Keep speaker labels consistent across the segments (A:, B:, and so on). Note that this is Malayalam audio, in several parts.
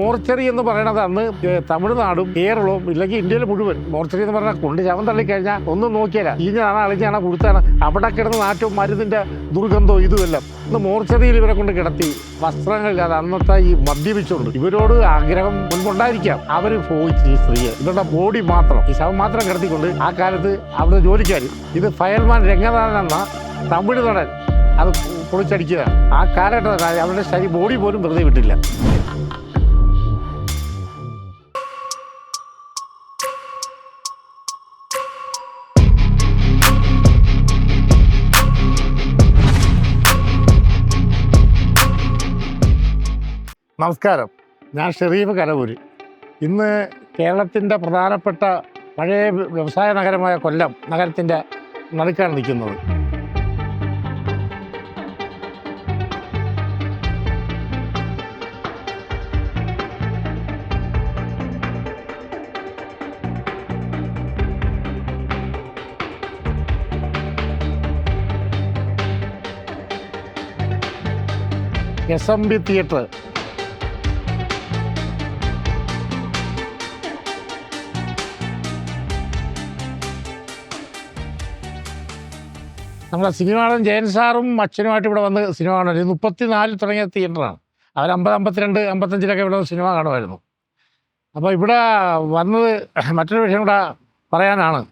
A: മോർച്ചറി എന്ന് പറയുന്നത് അന്ന് തമിഴ്നാടും കേരളവും ഇല്ലെങ്കിൽ ഇന്ത്യയിൽ മുഴുവൻ മോർച്ചറി എന്ന് പറഞ്ഞാൽ കൊണ്ട് ശവം തള്ളിക്കഴിഞ്ഞാൽ ഒന്നും നോക്കിയല്ല. ഇഞ്ഞാണ് അളിഞ്ഞാണ് കൊടുത്താണ് അവിടെ കിടന്ന് നാറ്റവും മരുന്നിന്റെ ദുർഗന്ധവും ഇതുമെല്ലാം. ഇന്ന് മോർച്ചറിയിൽ ഇവരെ കൊണ്ട് കിടത്തി വസ്ത്രങ്ങളില്ലാതെ അന്നത്തെ ഈ മദ്യപിച്ചുകൊണ്ട് ഇവരോട് ആഗ്രഹം മുൻപുണ്ടായിരിക്കാം. അവർ പോയിച്ച് ഈ സ്ത്രീയെ ഇവരുടെ ബോഡി മാത്രം ഈ ശവം മാത്രം കിടത്തിക്കൊണ്ട് ആ കാലത്ത് അവിടെ ജോലിക്കാർ ഇത് ഫയർമാൻ രംഗനാഥൻ എന്ന തമിഴ് നടൻ അത് പൊളിച്ചടിക്കുകയാണ്. ആ കാലഘട്ടത്തിൽ അവരുടെ ശരി ബോഡി പോലും വെറുതെ വിട്ടില്ല. നമസ്കാരം. ഞാൻ ഷെറീഫ് കരവൂര് ഇന്ന് കേരളത്തിന്റെ പ്രധാനപ്പെട്ട പഴയ വ്യവസായ നഗരമായ കൊല്ലം നഗരത്തിന്റെ നടുക്കാണ് നിൽക്കുന്നത്. എസ് എം ബി തിയേറ്റർ നമ്മളെ സിനിമ ജയൻ സാറും അച്ഛനുമായിട്ട് ഇവിടെ വന്ന് സിനിമ കാണുമായിരുന്നു. മുപ്പത്തിനാലിൽ തുടങ്ങിയ തിയേറ്ററാണ്. അവർ അമ്പത് അമ്പത്തിരണ്ട് അമ്പത്തഞ്ചിലൊക്കെ ഇവിടെ സിനിമ കാണുമായിരുന്നു. അപ്പോൾ ഇവിടെ വന്നത് മറ്റൊരു വിഷയം കൂടെ പറയാനാണ്.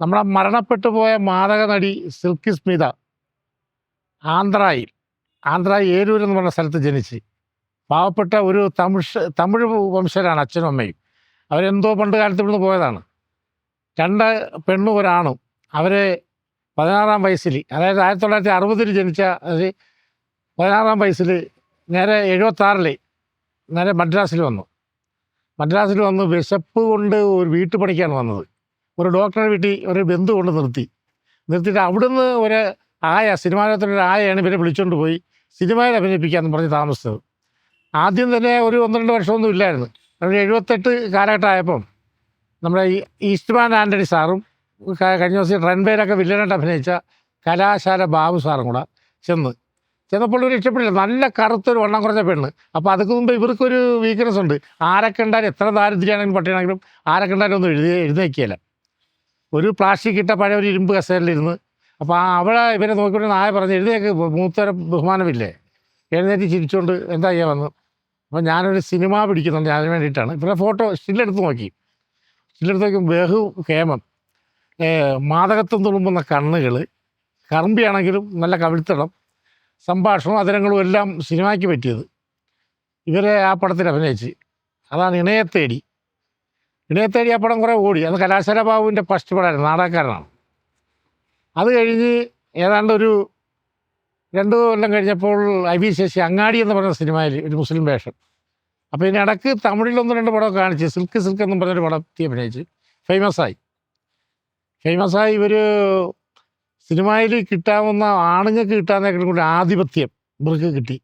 A: നമ്മുടെ മരണപ്പെട്ടു പോയ മാതക നടി സിൽക്കി സ്മിത ആന്ധ്രായിൽ ആന്ധ്ര ഏരൂർ എന്ന് പറഞ്ഞ സ്ഥലത്ത് ജനിച്ച്. പാവപ്പെട്ട ഒരു തമിഴ് തമിഴ് വംശരാണ് അച്ഛനും അമ്മയും. അവരെന്തോ പണ്ട് കാലത്ത് ഇവിടുന്ന് പോയതാണ്. രണ്ട് പെണ്ണും ഒരാണും. അവരെ പതിനാറാം വയസ്സിൽ അതായത് ആയിരത്തി തൊള്ളായിരത്തി അറുപതിൽ ജനിച്ച അത് പതിനാറാം വയസ്സിൽ നേരെ എഴുപത്താറിൽ നേരെ മദ്രാസിൽ വന്നു. മദ്രാസിൽ വന്ന് വിശപ്പ് കൊണ്ട് ഒരു വീട്ടുപണിക്കാണ് വന്നത്. ഒരു ഡോക്ടറെ വീട്ടിൽ ഒരു ബന്ധു കൊണ്ട് നിർത്തി. നിർത്തിയിട്ട് അവിടുന്ന് ഒരു ആയ സിനിമാ ലോകത്തിലൊരു ആയാണ് ഇവരെ വിളിച്ചുകൊണ്ട് പോയി സിനിമയിൽ അഭിനയിപ്പിക്കാമെന്ന് പറഞ്ഞ് താമസിച്ചത്. ആദ്യം തന്നെ ഒരു ഒന്ന് രണ്ട് വർഷമൊന്നും ഇല്ലായിരുന്നു. ഒരു എഴുപത്തെട്ട് കാലഘട്ടമായപ്പം നമ്മുടെ ഈ ഈസ്റ്റ്മാൻ ആന്റണി സാറും കഴിഞ്ഞ ദിവസം റൺവേയിലൊക്കെ വില്ലനായിട്ട് അഭിനയിച്ച കലാശാല ബാബു സാറും കൂടെ ചെന്ന്. ചെന്നപ്പോൾ ഒരു ഇഷ്ടപ്പെട്ടില്ല നല്ല കറുത്തൊരു വണ്ണം കുറഞ്ഞ പെണ്ണ്. അപ്പോൾ അതൊക്കെ മുമ്പ് ഇവർക്കൊരു വീക്ക്നെസ് ഉണ്ട്. ആരൊക്കെ കണ്ടാലും എത്ര ദാരിദ്ര്യമാണെങ്കിലും പട്ടിയാണെങ്കിലും ആരൊക്കെ കണ്ടാലും ഒന്നും എഴുതി എഴുന്നേക്കിയല്ല ഒരു പ്ലാസ്റ്റിക് ഇട്ട പഴയ ഒരു ഇരുമ്പ് കസേരയിലിരുന്ന് അപ്പോൾ ആ അവിടെ ഇവരെ നോക്കിക്കൊണ്ട് നായ പറഞ്ഞ് എഴുതിയൊക്കെ മൂത്തര ബഹുമാനമില്ലേ? എഴുന്നേറ്റ് ചിരിച്ചുകൊണ്ട് എന്താ ചെയ്യാൻ വന്നു? അപ്പോൾ ഞാനൊരു സിനിമ പിടിക്കുന്നുണ്ട്. അതിന് വേണ്ടിയിട്ടാണ്. ഇവരുടെ ഫോട്ടോ സ്റ്റില്ലെടുത്ത് നോക്കി. സ്റ്റില്ലെടുത്ത് നോക്കി ബഹു കേമം. മാതകത്വം തുളുമ്പുന്ന കണ്ണുകൾ കറമ്പിയാണെങ്കിലും നല്ല കവിഴ്ത്തണം സംഭാഷണവും അതിരങ്ങളും എല്ലാം സിനിമയ്ക്ക് പറ്റിയത്. ഇവരെ ആ പടത്തിൽ അഭിനയിച്ച്. അതാണ് ഇണയത്തേടി ഇണയത്തേടി ആ പടം കുറേ ഓടി. അത് കലാശാല ബാബുവിന്റെ ഫസ്റ്റ് പടമായിരുന്നു. നാടകക്കാരനാണ്. അത് കഴിഞ്ഞ് ഏതാണ്ട് ഒരു രണ്ട് കൊല്ലം കഴിഞ്ഞപ്പോൾ ഐ വി ശശി അങ്ങാടി എന്ന് പറഞ്ഞ സിനിമയിൽ ഒരു മുസ്ലിം വേഷം. അപ്പോൾ ഇതിനിടക്ക് തമിഴിൽ ഒന്ന് രണ്ട് പടം കാണിച്ച് സിൽക്ക് സിൽക്ക് എന്നും പറഞ്ഞൊരു പടത്തി അഭിനയിച്ച്. ഫേമസായി ഫേമസായി ഇവർ സിനിമയിൽ കിട്ടാവുന്ന ആണുങ്ങൾക്ക് കിട്ടാവുന്നതിനേക്കാളും കൂടി ആധിപത്യം ഇവർക്ക് കിട്ടി.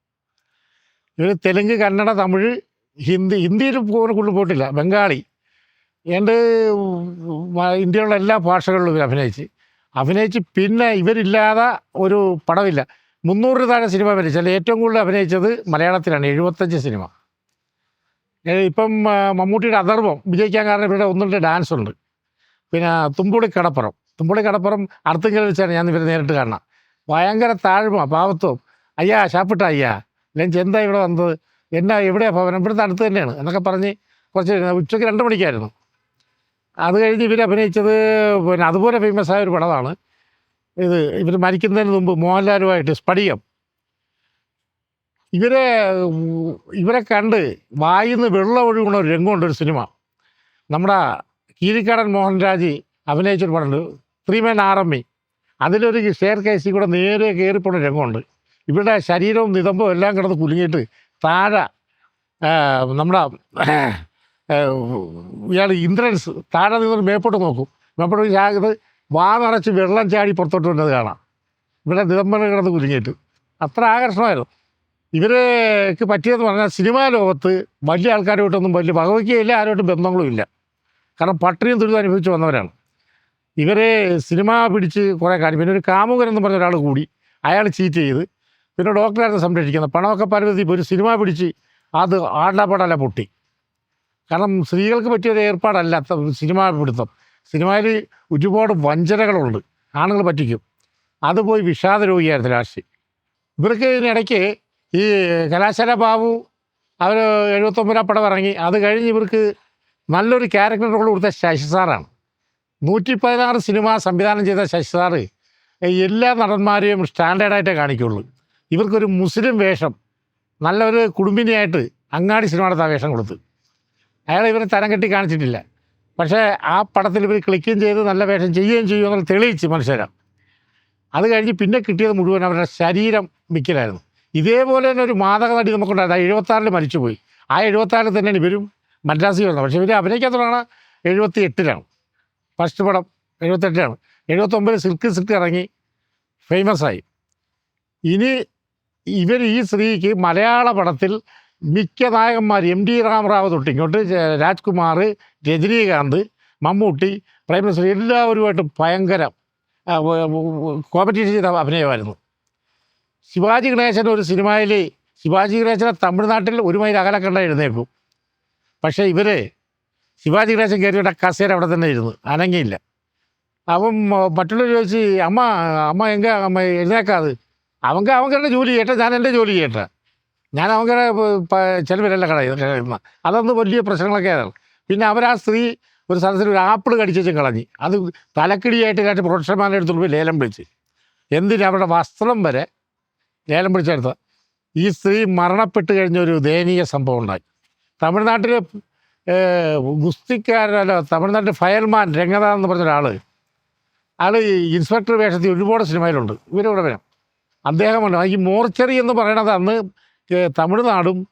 A: ഇവർ തെലുങ്ക് കന്നഡ തമിഴ് ഹിന്ദി ഹിന്ദിയിൽ പോകുന്ന കൂടുതൽ പോയിട്ടില്ല. ബംഗാളി. ഏണ്ട് ഇന്ത്യയിലുള്ള എല്ലാ ഭാഷകളിലും ഇവർ അഭിനയിച്ച്. അഭിനയിച്ച് പിന്നെ ഇവരില്ലാതെ ഒരു പടമില്ല മുന്നൂറ് താഴെ സിനിമ അഭിനയിച്ചാൽ ഏറ്റവും കൂടുതൽ അഭിനയിച്ചത് മലയാളത്തിലാണ്. എഴുപത്തഞ്ച് സിനിമ. ഇപ്പം മമ്മൂട്ടിയുടെ അധർവം വിജയിക്കാൻ കാരണം ഇവരുടെ ഒന്നുണ്ട് ഡാൻസ് ഉണ്ട് പിന്നെ തുമ്പുളി കടപ്പുറം തുമ്പുളി കടപ്പുറം അടുത്തെങ്കിലും വെച്ചാണ് ഞാൻ ഇവരെ നേരിട്ട് കാണണം ഭയങ്കര താഴ്മ പാവത്വം. അയ്യാ ഷാപ്പിട്ട അയ്യാ. ലഞ്ച് എന്താ ഇവിടെ വന്നത്? എന്നാ എവിടെയാ ഭവനം? ഇവിടുത്തെ അടുത്ത് തന്നെയാണ് എന്നൊക്കെ പറഞ്ഞ് കുറച്ച് ഉച്ചയ്ക്ക് രണ്ട് മണിക്കായിരുന്നു. അത് കഴിഞ്ഞ് ഇവർ അഭിനയിച്ചത് പിന്നെ അതുപോലെ ഫേമസ് ആയ ഒരു പടമാണ്. ഇത് ഇവർ മരിക്കുന്നതിന് മുമ്പ് മോഹൻലാലുമായിട്ട് സ്ഫടികം ഇവരെ ഇവരെ കണ്ട് വായിന്ന് വെള്ളം ഒഴുകുന്ന ഒരു രംഗമുണ്ട് ഒരു സിനിമ. നമ്മുടെ കീരിക്കാടൻ മോഹൻരാജ് അഭിനയിച്ചൊരു പടമുണ്ട്. ത്രീ മെൻ ഇ അതിലൊരു ഷെയർ കേസിൽ കൂടെ നേരെ കയറിപ്പോണ രംഗമുണ്ട്. ഇവരുടെ ശരീരവും നിതമ്പും എല്ലാം കിടന്ന് കുലുങ്ങിയിട്ട് താഴെ നമ്മുടെ ഇയാൾ ഇന്ദ്രൻസ് താഴെ നിന്നൊരു മേപ്പോട്ട് നോക്കും. മേപ്പോട്ട് ചാകത്ത് വാ നിറച്ച് വെള്ളം ചാടി പുറത്തോട്ട് വരുന്നത് കാണാം. ഇവിടെ നിതമ്പന കിടന്ന് കുലുങ്ങിയിട്ട്. അത്ര ആകർഷണമായിരുന്നു. ഇവർക്ക് പറ്റിയതെന്ന് പറഞ്ഞാൽ സിനിമാ ലോകത്ത് വലിയ ആൾക്കാരുമായിട്ടൊന്നും വലിയ ഭഗവത്ഗീതയില്ല ആരുമായിട്ടും ബന്ധങ്ങളും ഇല്ല കാരണം പട്ടിണിയും ദുരിതം അനുഭവിച്ച് വന്നവരാണ്. ഇവരെ സിനിമ പിടിച്ച് കുറേ കാര്യം. പിന്നെ ഒരു കാമുകൻ എന്ന് പറഞ്ഞ ഒരാൾ കൂടി അയാൾ ചീറ്റ് ചെയ്ത് പിന്നെ ഡോക്ടറായിരുന്നു സംരക്ഷിക്കുന്നത്. പണമൊക്കെ പരവതി ഒരു സിനിമ പിടിച്ച് അത് ആടാപ്പാടല്ല പൊട്ടി. കാരണം സ്ത്രീകൾക്ക് പറ്റിയൊരു ഏർപ്പാടല്ല. സിനിമ പിടുത്തം. സിനിമയിൽ ഒരുപാട് വഞ്ചനകളുണ്ട്. ആണുങ്ങൾ പറ്റിക്കും. അത് പോയി വിഷാദ രോഗിയായിരുന്നു ലാസ്റ്റ്. ഇവർക്ക് ഇതിനിടയ്ക്ക് ഈ കലാശാല ബാബു അവർ എഴുപത്തൊമ്പതാം പടം ഇറങ്ങി. അത് കഴിഞ്ഞ് ഇവർക്ക് നല്ലൊരു ക്യാരക്ടർ റോൾ കൊടുത്ത ശശി സാറാണ്. നൂറ്റി പതിനാറ് സിനിമ സംവിധാനം ചെയ്ത ശശി സാറ് എല്ലാ നടന്മാരെയും സ്റ്റാൻഡേർഡായിട്ടേ കാണിക്കുള്ളൂ. ഇവർക്കൊരു മുസ്ലിം വേഷം നല്ലൊരു കുടുംബിനിയായിട്ട് അങ്ങാടി സിനിമയുടെ വേഷം കൊടുത്ത്. അയാൾ ഇവരെ തരം കെട്ടി കാണിച്ചിട്ടില്ല. പക്ഷേ ആ പടത്തിൽ ഇവർ ക്ലിക്കും ചെയ്ത് നല്ല വേഷം ചെയ്യുകയും ചെയ്യുമെന്നുള്ള തെളിയിച്ച് മനുഷ്യരാണ് അത് കഴിഞ്ഞ് പിന്നെ കിട്ടിയത് മുഴുവൻ അവരുടെ ശരീരം മിക്കലായിരുന്നു. ഇതേപോലെ തന്നെ ഒരു മാതക നടി നമുക്കുണ്ടായിരുന്നു എഴുപത്താറിൽ മരിച്ചുപോയി. ആ എഴുപത്താറിൽ തന്നെയാണ് ഇവരും മദ്രാസിൽ വന്നത് പക്ഷേ ഇവർ അഭിനയിക്കാത്തതാണ് എഴുപത്തി എട്ടിലാണ് ഫസ്റ്റ് പടം എഴുപത്തെട്ടിലാണ്. എഴുപത്തൊമ്പതിൽ സിൽക്ക് സിൽക്ക് ഇറങ്ങി ഫേമസായി. ഇനി ഇവർ ഈ സ്ത്രീക്ക് മലയാള പടത്തിൽ മിക്ക നായകന്മാർ എം ഡി രാമറാവ് തൊട്ട് ഇങ്ങോട്ട് രാജ്കുമാർ രജനീകാന്ത് മമ്മൂട്ടി പ്രൈം മിനിസ്റ്റർ എല്ലാവരുമായിട്ട് ഭയങ്കര കോമ്പറ്റീഷൻ ചെയ്ത അഭിനയമായിരുന്നു. ശിവാജി ഗണേശൻ ഒരു സിനിമയിൽ ശിവാജി ഗണേശനെ തമിഴ്നാട്ടിൽ ഒരു മൈൽ അകലക്കണ്ട കണ്ട എഴുന്നേക്കും പക്ഷേ ഇവർ ശിവാജി ഗണേശൻ കയറിയുടെ കസേര അവിടെ തന്നെ ഇരുന്നു. അനങ്ങിയില്ല. മ- മറ്റുള്ളവർ ചോദിച്ച് അമ്മ അമ്മ എങ്ക? അമ്മ എഴുന്നേക്കാത് അവങ്ക അവങ്കരുടെ ജോലി ചെയ്യട്ടെ. ഞാൻ എന്റെ ജോലി ചെയ്യട്ടെ. ഞാൻ അവങ്കടെ ചിലവരല്ല കട അതൊന്നും വലിയ പ്രശ്നങ്ങളൊക്കെ ആയിരുന്നു പിന്നെ അവർ ആ സ്ത്രീ ഒരു സ്ഥലത്തിൽ ഒരു ആപ്പിൾ കടിച്ചും കളഞ്ഞ്. അത് തലക്കിടിയായിട്ട് കാട്ടി പ്രൊഡക്ഷൻമാരുടെ അടുത്തുള്ള പോയി ലേലം വിളിച്ച് എന്തിന് അവരുടെ വസ്ത്രം വരെ ലേലം പിടിച്ചെടുത്ത ഈ സ്ത്രീ മരണപ്പെട്ട് കഴിഞ്ഞ ഒരു ദയനീയ സംഭവം ഉണ്ടായി. തമിഴ്നാട്ടിൽ ഗുസ്തിക്കാരല്ല തമിഴ്നാട്ടിൽ ഫയർമാൻ രംഗനാഥ് എന്ന് പറഞ്ഞ ഒരാൾ ആൾ ഇൻസ്പെക്ടർ വേഷത്തിൽ ഒരുപാട് സിനിമയിലുണ്ട്. ഇവരിവിടെ വരാം അദ്ദേഹമുണ്ട് ഈ മോർച്ചറി എന്ന് പറയണത് അന്ന് തമിഴ്നാടും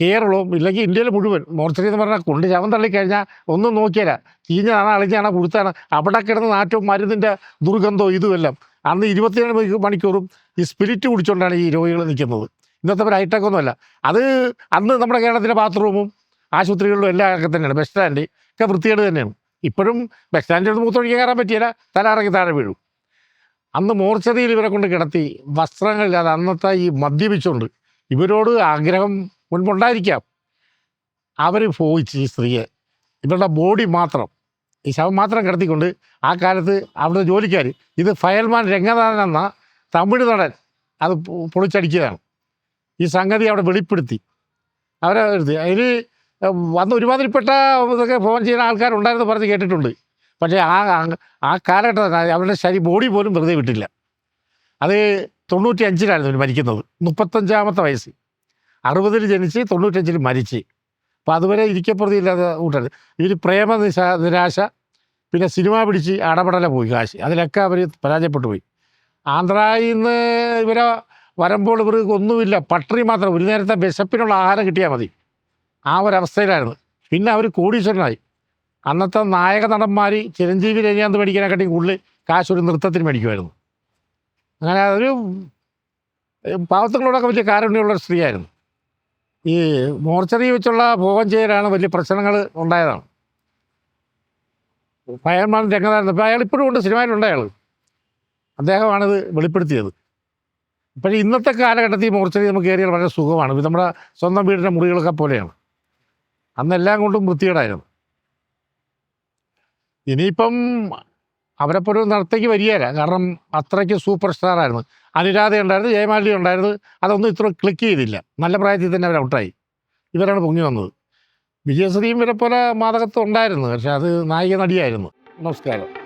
A: കേരളവും ഇല്ലെങ്കിൽ ഇന്ത്യയിൽ മുഴുവൻ മോർച്ചറി എന്ന് പറഞ്ഞാൽ കൊണ്ട് ശവം തള്ളിക്കഴിഞ്ഞാൽ ഒന്നും നോക്കിയല്ല. ചീഞ്ഞതാണ് അളിഞ്ഞാണ് കൊടുത്താണ് അവിടെ കിടന്ന നാറ്റവും മരുന്നിന്റെ ദുർഗന്ധവും ഇതുമെല്ലാം. അന്ന് ഇരുപത്തിയേഴ് മണി- മണിക്കൂറും ഈ സ്പിരിറ്റ് കുടിച്ചുകൊണ്ടാണ് ഈ രോഗികൾ നിൽക്കുന്നത്. ഇന്നത്തെ ഒരു ഹൈടെക് ഒന്നുമല്ല. അത് അന്ന് നമ്മുടെ കേരളത്തിലെ ബാത്റൂമും ആശുപത്രികളിലും എല്ലാം ഒക്കെ തന്നെയാണ്. ബസ് സ്റ്റാൻഡ് ഒക്കെ വൃത്തികേട് തന്നെയാണ്. ഇപ്പോഴും ബസ് സ്റ്റാൻഡിൽ മൂത്തൊഴിക്കാൻ കയറാൻ പറ്റിയില്ല. തല ഇറങ്ങി താഴെ വീഴും. അന്ന് മോർച്ചറിയിൽ ഇവരെ കൊണ്ട് കിടത്തി വസ്ത്രങ്ങളില്ലാതെ അന്നത്തെ ഈ മദ്യപിച്ചുകൊണ്ട് ഇവരോട് ആഗ്രഹം മുൻപുണ്ടായിരിക്കാം. അവർ പോയിച്ച് ഈ സ്ത്രീയെ. ഇവരുടെ ബോഡി മാത്രം. ഈ ശവം മാത്രം കിടത്തിക്കൊണ്ട് ആ കാലത്ത് അവിടുത്തെ ജോലിക്കാർ ഇത് ഫയൽമാൻ രംഗനാഥൻ എന്ന തമിഴ് നടൻ അത് പൊളിച്ചടിക്കുകയാണ്. ഈ സംഗതി അവിടെ വെളിപ്പെടുത്തി. അവരെ അതിൽ വന്ന് ഒരുമാതിരിപ്പെട്ട ഇതൊക്കെ ഫോൺ ചെയ്യുന്ന ആൾക്കാരുണ്ടായിരുന്നു പറഞ്ഞ് കേട്ടിട്ടുണ്ട്. പക്ഷേ ആ ആ- കാലഘട്ടം അവരുടെ ശരി ബോഡി പോലും വെറുതെ വിട്ടില്ല. അത് തൊണ്ണൂറ്റി അഞ്ചിലായിരുന്നു അവർ മരിക്കുന്നത്. മുപ്പത്തഞ്ചാമത്തെ വയസ്സ്. അറുപതിൽ ജനിച്ച് തൊണ്ണൂറ്റഞ്ചിൽ മരിച്ച്. അപ്പോൾ അതുവരെ ഇരിക്കപ്രതിയില്ലാതെ കൂട്ടാണ് ഇവർ പ്രേമ നിശ നിരാശ പിന്നെ സിനിമ പിടിച്ച് അടപടല പോയി കാശ്. അതിലൊക്കെ അവർ പരാജയപ്പെട്ടു പോയി. ആന്ധ്രയിൽ നിന്ന് ഇവരെ വരുമ്പോൾ ഇവർക്ക് ഒന്നുമില്ല. പട്ടറി മാത്രം. ഒരു നേരത്തെ വിശപ്പിനുള്ള ആഹാരം കിട്ടിയാൽ മതി. ആ ഒരവസ്ഥയിലായിരുന്നു. പിന്നെ അവർ കോടീശ്വരനായി. അന്നത്തെ നായക നടന്മാർ ചിരഞ്ജീവി രജാന്ത് മേടിക്കാനെക്കാട്ടി കൂടുതൽ കാശ് ഒരു നൃത്തത്തിന് മേടിക്കുമായിരുന്നു. അങ്ങനെ അതൊരു പാവത്തുകളോടൊക്കെ വലിയ കാരുണ്യമുള്ള ഒരു സ്ത്രീയായിരുന്നു. ഈ മോർച്ചറി വെച്ചുള്ള ഭോഗം ചെയ്യലാണ് വലിയ പ്രശ്നങ്ങൾ ഉണ്ടായതാണ്. ഫയർമാൻ രംഗനാഥൻ. അപ്പോൾ അയാൾ ഇപ്പോഴും ഉണ്ട്. സിനിമയിലുണ്ട് അയാൾ അദ്ദേഹമാണിത് വെളിപ്പെടുത്തിയത്. പക്ഷേ ഇന്നത്തെ കാലഘട്ടത്തിൽ മോർച്ചറി നമുക്ക് കയറിയാൽ വളരെ സുഖമാണ്. നമ്മുടെ സ്വന്തം വീടിന്റെ മുറികളൊക്കെ പോലെയാണ്. അന്നെല്ലാം കൊണ്ടും വൃത്തികേടായിരുന്നു. ഇനിയിപ്പം അവരെപ്പോലെ നടത്തേക്ക് വരികയില്ല കാരണം അത്രയ്ക്ക് സൂപ്പർ സ്റ്റാർ ആയിരുന്നു അനുരാധ ഉണ്ടായിരുന്നു ജയമാലി ഉണ്ടായിരുന്നു. അതൊന്നും ഇത്ര ക്ലിക്ക് ചെയ്തില്ല. നല്ല പ്രായത്തിൽ തന്നെ അവർ ഔട്ടായി. ഇവരാണ് പൊങ്ങി വന്നത്. വിജയശ്രീയും ഇവരെ പോലെ മാതകത്വം ഉണ്ടായിരുന്നു. പക്ഷെ അത് നായിക നടിയായിരുന്നു. നമസ്കാരം.